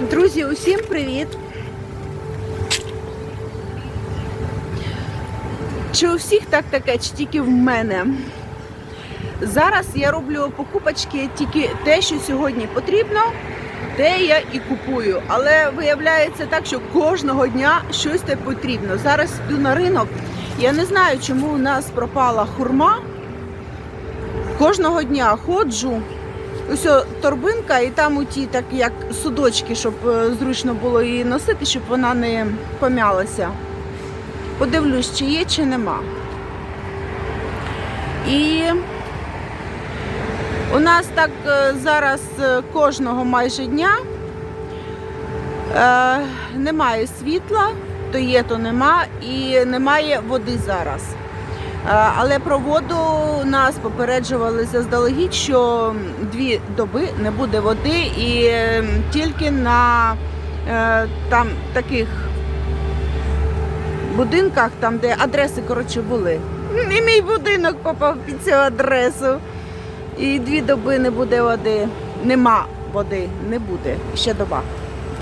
Друзі, усім привіт! Чи у всіх так таке, чи тільки в мене? Зараз я роблю покупочки тільки те, що сьогодні потрібно, те я і купую. Але виявляється так, що кожного дня щось те потрібно. Зараз йду на ринок. Я не знаю, чому у нас пропала хурма. Кожного дня ходжу. Ось торбинка, і там у ті так як судочки, щоб е, зручно було її носити, щоб вона не пом'ялася. Подивлюсь, чи є, чи нема. І у нас так е, зараз е, кожного майже дня е, немає світла, то є, то нема, і немає води зараз. Е, Але про воду нас попереджували заздалегідь, що дві доби не буде води і е, тільки на е, там таких будинках, там де адреси коротше були. І мій будинок попав під цю адресу. І дві доби не буде води. Нема води, не буде. Ще доба.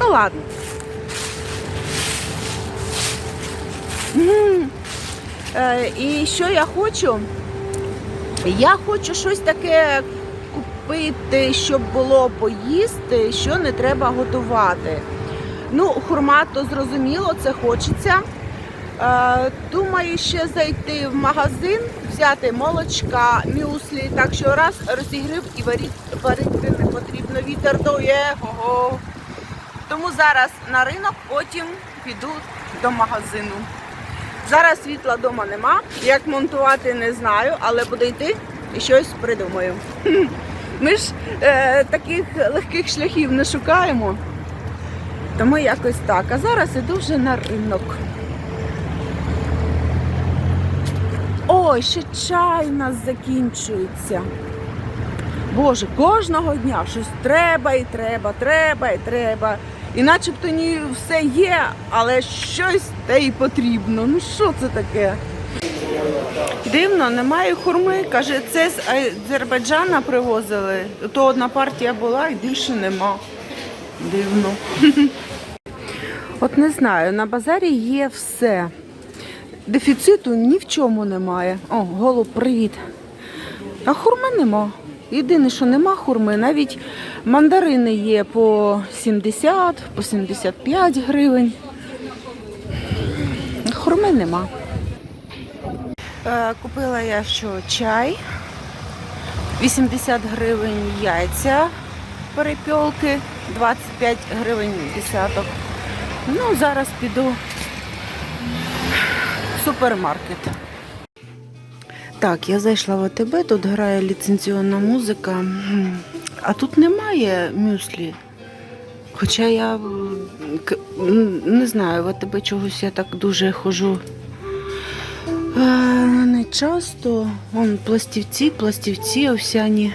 Ну ладно. Е, І що я хочу? Я хочу щось таке купити, щоб було поїсти, що не треба готувати. Ну, хурма, то зрозуміло, це хочеться. Е, Думаю, ще зайти в магазин, взяти молочка, мюслі, так що раз розігрів і варити не потрібно. Вітер дує. Ого. Тому зараз на ринок, потім піду до магазину. Зараз світла вдома нема. Як монтувати, не знаю, але буду йти і щось придумаю. Ми ж е, таких легких шляхів не шукаємо. Тому якось так. А зараз іду вже на ринок. Ой, ще чай у нас закінчується. Боже, кожного дня щось треба і треба, треба і треба. І начебто ні все є, але щось те й потрібно. Ну що це таке? Дивно, немає хурми. Каже, це з Азербайджана привозили. То одна партія була і більше нема. Дивно. От не знаю, на базарі є все. Дефіциту ні в чому немає. О, голуб, привіт. А хурми нема. Єдине, що нема хурми, навіть мандарини є по 70, по 75 гривень. Хурми нема. Е, купила я що чай, 80 гривень яйця перепілки, 25 гривень десяток. Ну, зараз піду в супермаркет. Так, я зайшла в АТБ, тут грає ліцензіонна музика, а тут немає мюслі. Хоча я не знаю, в АТБ чогось я так дуже хожу. Не часто. Вон пластівці, пластівці овсяні.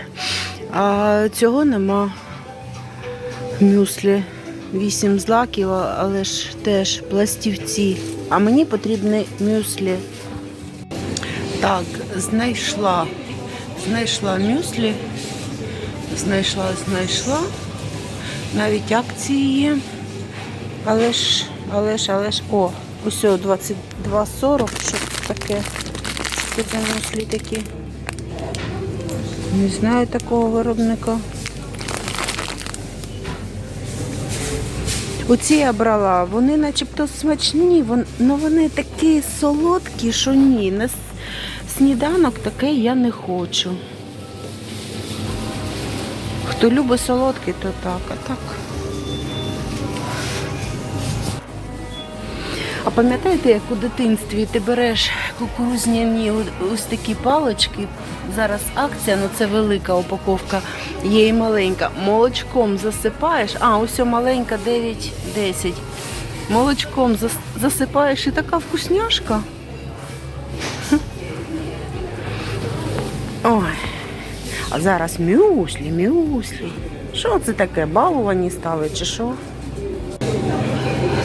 А цього нема. Мюслі. Вісім злаків, але ж теж пластівці. А мені потрібні мюслі. Так, знайшла. Знайшла мюслі. Знайшла, знайшла. Навіть акції є. Але ж, але ж, але ж. О, ось 22,40, що таке. Що це за такі? Не знаю такого виробника. Оці я брала, вони начебто смачні, вон, ну вони такі солодкі, що ні. На сніданок таке я не хочу. Хто любить солодкий, то так, а так. А пам'ятаєте, як у дитинстві ти береш кукурузняні ось такі палички, зараз акція, ну це велика упаковка, є і маленька. Молочком засипаєш, а ось маленька 9-10. Молочком засипаєш і така вкусняшка. А зараз мюслі, мюслі. Що це таке? Балувані стали чи що?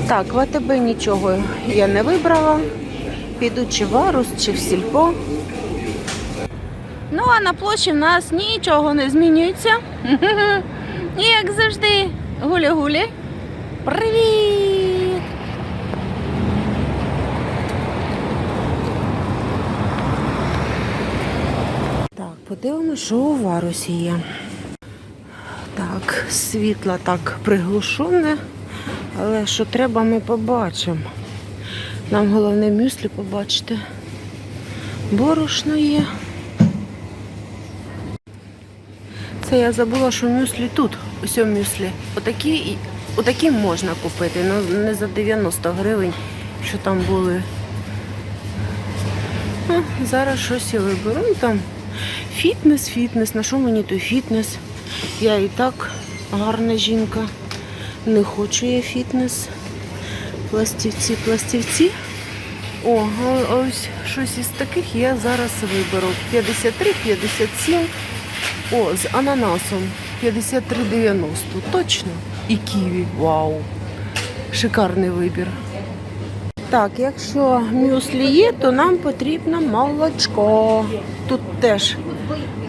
Так, в АТБ нічого я не вибрала. Піду чи в Арус, чи в сільпо. Ну, а на площі в нас нічого не змінюється. Як завжди, гулі-гулі. Привіт! Так, подивимося, що у варусі є. Так, світло так приглушене, але що треба, ми побачимо. Нам головне мюслі побачити. Борошно є. Це я забула, що мюслі тут. Ось мюслі. Отакі, отакі можна купити, ну не за 90 гривень, що там були. А, зараз щось я виберу. Ну, Там фітнес, фітнес. На що мені той фітнес? Я і так гарна жінка. Не хочу я фітнес. Пластівці, пластівці. О, ось щось із таких я зараз виберу. 53, 57. О, з ананасом 53,90. Точно. І ківі. Вау. Шикарний вибір. Так, якщо мюслі є, то нам потрібно молочко. Тут теж,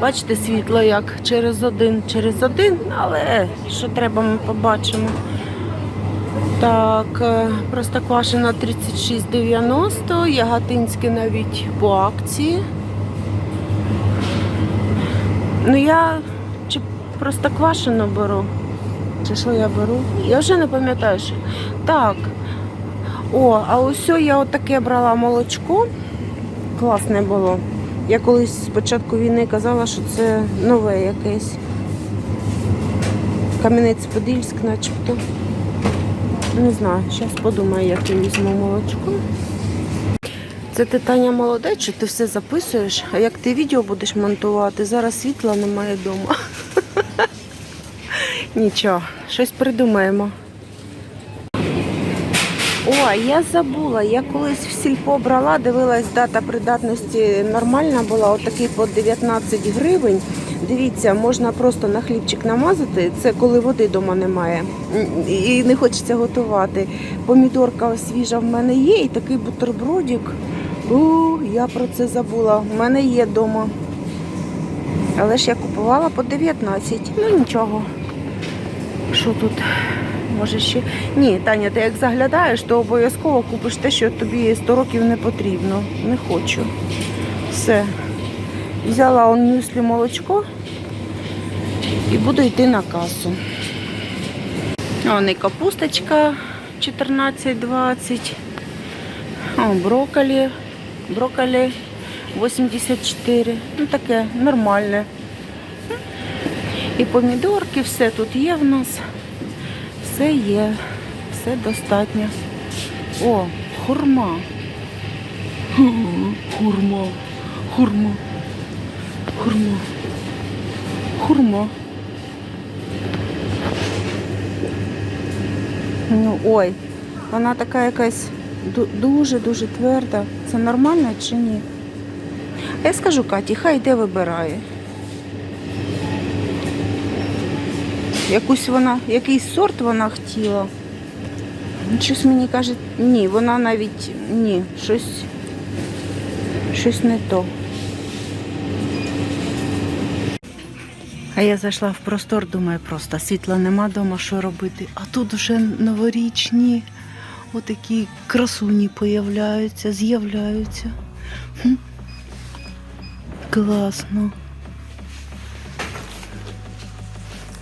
бачите, світло як через один, через один, але що треба, ми побачимо. Так, е, простоквашина 36,90, яготинське навіть по акції. Ну я чи простоквашино беру, чи що я беру? Я вже не пам'ятаю, що. Так. О, а ось я отаке брала молочко. Класне було. Я колись з початку війни казала, що це нове якесь. Кам'янець-Подільськ, начебто. Не знаю, зараз подумаю, як я візьму молочко. Це ти Таня молодець, що ти все записуєш, а як ти відео будеш монтувати, зараз світла немає вдома. Нічого, щось придумаємо. О, я забула, я колись в сільпо брала, дивилась, дата придатності нормальна була, отакий по 19 гривень. Дивіться, можна просто на хлібчик намазати, це коли води вдома немає і не хочеться готувати. Помідорка свіжа в мене є, і такий бутербродик. У, я про це забула. В мене є вдома. Але ж я купувала по 19. Ну нічого. Що тут? Може ще. Ні, Таня, ти як заглядаєш, то обов'язково купиш те, що тобі 100 років не потрібно. Не хочу. Все. Взяла он мюслі молочко і буду йти на касу. Вон і капусточка 14,20. О, брокколі. Брокколі 84. Ну таке нормальне. І помідорки, все тут є в нас. Все є, все достатньо. О, хурма. Хурма. Хурма. Хурма. Хурма. Ну, ой, вона така якась дуже-дуже тверда. Це нормально чи ні? Я скажу Каті, хай йде вибирає. Якусь вона, якийсь сорт вона хотіла. Щось мені каже, ні, вона навіть ні, щось, щось не то. А я зайшла в простор, думаю, просто світла нема вдома, що робити. А тут вже новорічні отакі красуні появляються, з'являються. Класно.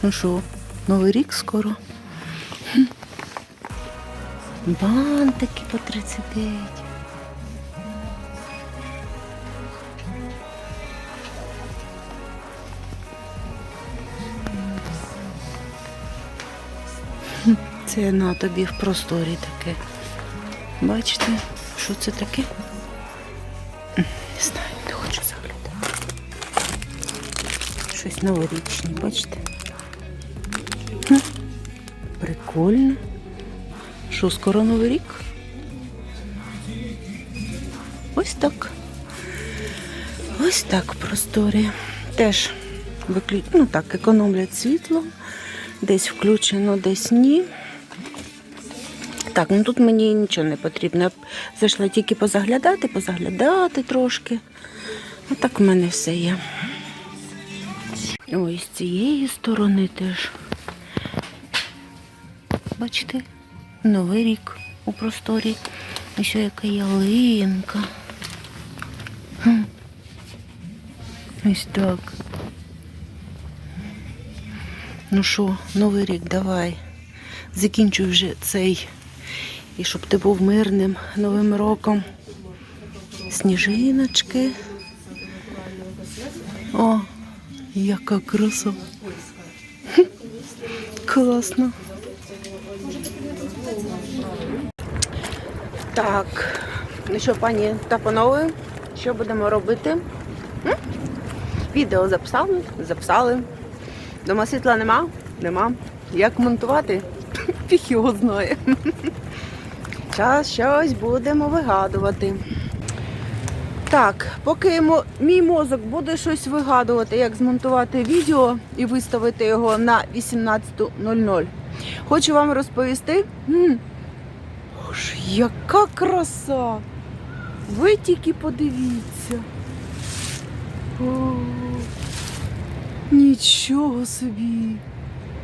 Ну що, Новий рік скоро? Бантики по 39. Це на тобі в просторі таке. Бачите, що це таке? Не знаю, не хочу заглядати. Щось новорічне, бачите? Прикольно. Що, скоро новий рік? Ось так. Ось так просторі. Теж виклю... ну так, економлять світло. Десь включено, десь ні. Так, ну тут мені нічого не потрібно. Я зайшла тільки позаглядати, позаглядати трошки. Отак в мене все є. Ось з цієї сторони теж. Бачите, Новий рік у просторі. І ще яка ялинка. Ось так. Ну що, новий рік, давай. Закінчуй вже цей. І щоб ти був мирним новим роком. Сніжиночки. О, яка краса. Класно. Так, ну що, пані та панове, що будемо робити? М? Відео записали? Записали. Дома світла нема? Нема. Як монтувати? Піх його знає. Зараз щось будемо вигадувати. Так, поки мій мозок буде щось вигадувати, як змонтувати відео і виставити його на 18.00, хочу вам розповісти. Боже, яка краса! Ви тільки подивіться. О, нічого собі.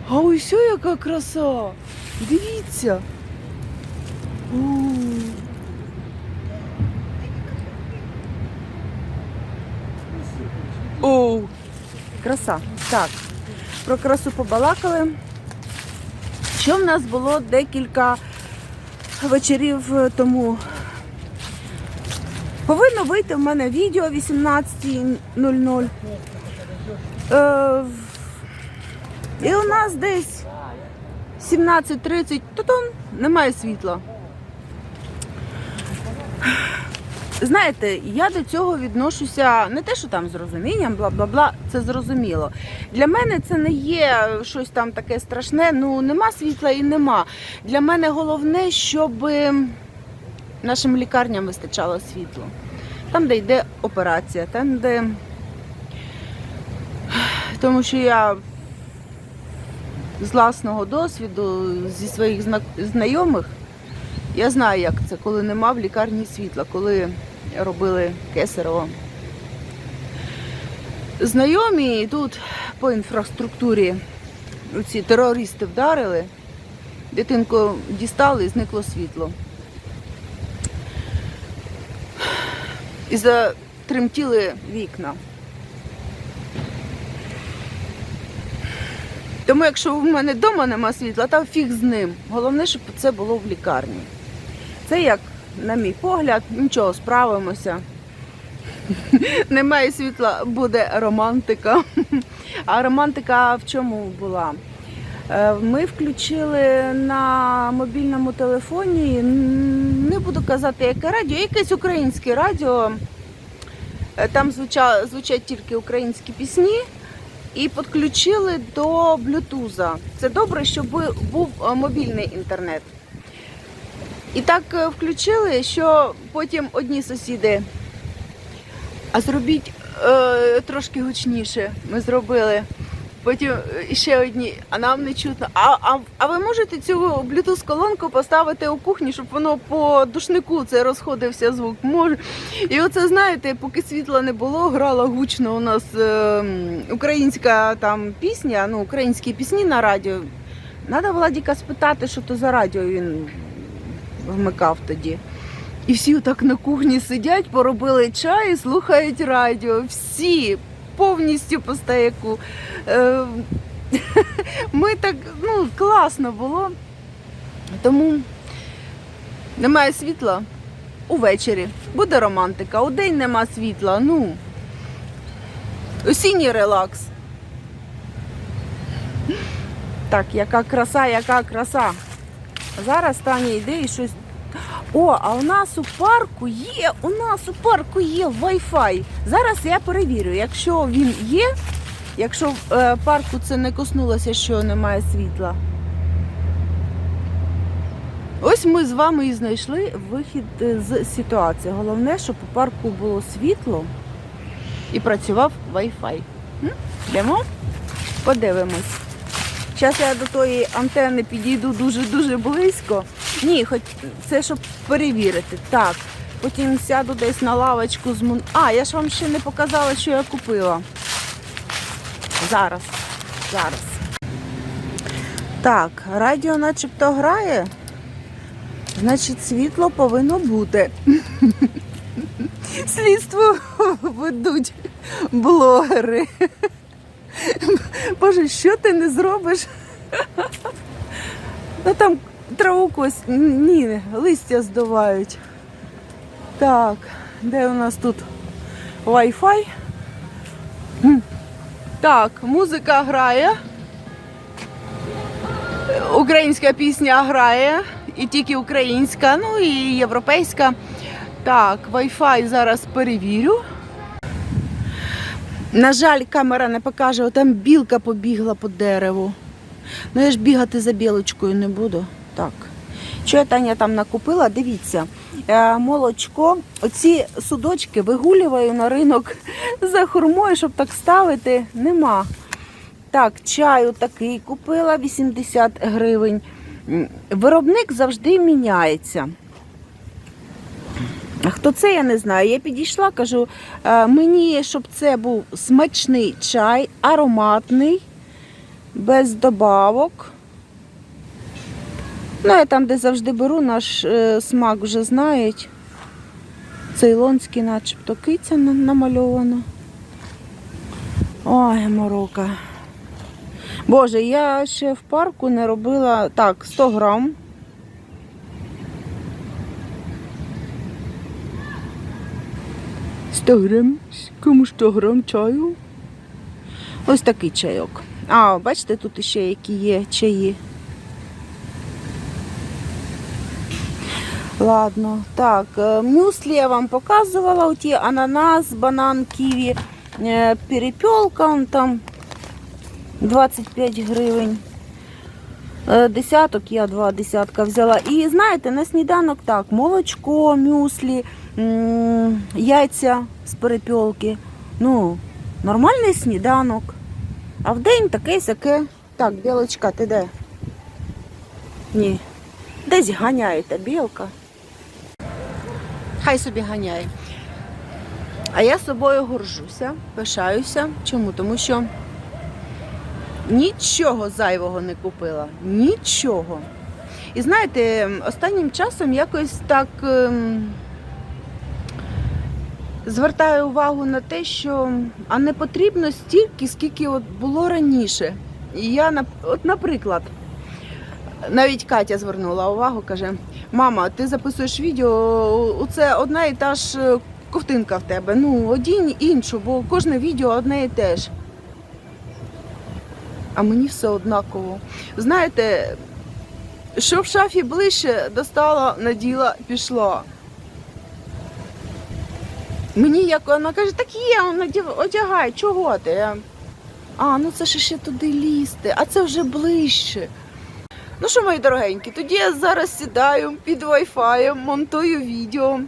А ось яка краса. Дивіться. О. Оу, краса. Так, про красу побалакали. Що в нас було декілька вечорів тому. Повинно вийти в мене відео о 18.00. Е, і у нас десь 17.30, тутун, немає світла. Знаєте, я до цього відношуся не те, що там з розумінням, бла бла бла, це зрозуміло. Для мене це не є щось там таке страшне. Ну нема світла і нема. Для мене головне, щоб нашим лікарням вистачало світло. Там, де йде операція, там, де. Тому що я з власного досвіду, зі своїх знайомих, я знаю, як це, коли нема в лікарні світла, коли робили кесарево. Знайомі тут по інфраструктурі ці терористи вдарили, дитинку дістали і зникло світло. І затремтіли вікна. Тому якщо в мене вдома нема світла, та фіг з ним. Головне, щоб це було в лікарні. Це як, на мій погляд, нічого, справимося. Немає світла, буде романтика. А романтика в чому була? Е, Ми включили на мобільному телефоні, не буду казати, яке радіо, якесь українське радіо. Е, Там звуча, звучать тільки українські пісні. І підключили до блютуза. Це добре, щоб був е, мобільний інтернет. І так е, включили, що потім одні сусіди. А зробіть е, трошки гучніше. Ми зробили. Потім е, ще одні, а нам не чутно. А, а, а ви можете цю Bluetooth колонку поставити у кухні, щоб воно по душнику це розходився звук? Може. І оце знаєте, поки світла не було, грала гучно у нас е, українська там пісня, ну українські пісні на радіо. Надо Владіка спитати, що то за радіо він вмикав тоді. І всі так на кухні сидять, поробили чай і слухають радіо. Всі повністю по стояку. Е, Ми так, ну, класно було. Тому немає світла увечері. Буде романтика. У день нема світла. Ну. Осінній релакс. Так, яка краса, яка краса. Зараз Таня йде і щось. О, а у нас у парку є, у нас у парку є Wi-Fi. Зараз я перевірю, якщо він є, якщо в е, парку це не коснулося, що немає світла. Ось ми з вами і знайшли вихід е, з ситуації. Головне, щоб у парку було світло і працював Wi-Fi. Йдемо? Подивимось. Зараз я до тої антени підійду дуже-дуже близько. Ні, хоч це щоб перевірити. Так. Потім сяду десь на лавочку з мун. А, я ж вам ще не показала, що я купила. Зараз. Зараз. Так, радіо начебто грає. Значить, світло повинно бути. Слідство ведуть блогери. Боже, що ти не зробиш? Ну там траву кось. Ні, листя здувають. Так, де у нас тут Wi-Fi? Так, музика грає. Українська пісня грає, і тільки українська, ну і європейська. Так, Wi-Fi зараз перевірю. На жаль, камера не покаже, там білка побігла по дереву. Ну я ж бігати за білочкою не буду. Так. Що я Таня там накупила? Дивіться, е, молочко. Оці судочки вигулюваю на ринок за хурмою, щоб так ставити, нема. Так, чаю такий купила 80 гривень. Виробник завжди міняється. А Хто це, я не знаю. Я підійшла, кажу, «Е, мені, щоб це був смачний чай, ароматний, без добавок. Ну, я там, де завжди беру, наш е, смак вже знають. Цейлонський, начебто, киця намальована. Ой, морока. Боже, я ще в парку не робила. Так, 100 грам. Сто грам. Кому 100 грам чаю? Ось такий чайок. А, бачите, тут ще які є чаї. Ладно, так, е, мюслі я вам показувала, оті ананас, банан, ківі, е, перепілка, он там 25 гривень. Е, Десяток, я два десятка взяла. І знаєте, на сніданок так, молочко, мюслі, яйця з перепілки. Ну, нормальний сніданок. А в день таке сяке. Так, білочка, ти де? Ні. Десь ганяє та білка. Хай собі ганяє. А я собою горжуся, пишаюся. Чому? Тому що нічого зайвого не купила. Нічого. І знаєте, останнім часом якось так ем, звертаю увагу на те, що а не потрібно стільки, скільки от було раніше. І я, от, наприклад, навіть Катя звернула увагу, каже: Мама, ти записуєш відео, це одна і та ж е, ковтинка в тебе. Ну, одінь іншу, бо кожне відео одне і те ж. А мені все однаково. Знаєте, що в шафі ближче достала, наділа, пішла. Мені як вона каже, так є, вона одягай, чого ти? А, ну це ж ще туди лізти, а це вже ближче. Ну що, мої дорогенькі, тоді я зараз сідаю під Wi-Fi, монтую відео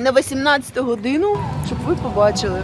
на 18 годину, щоб ви побачили.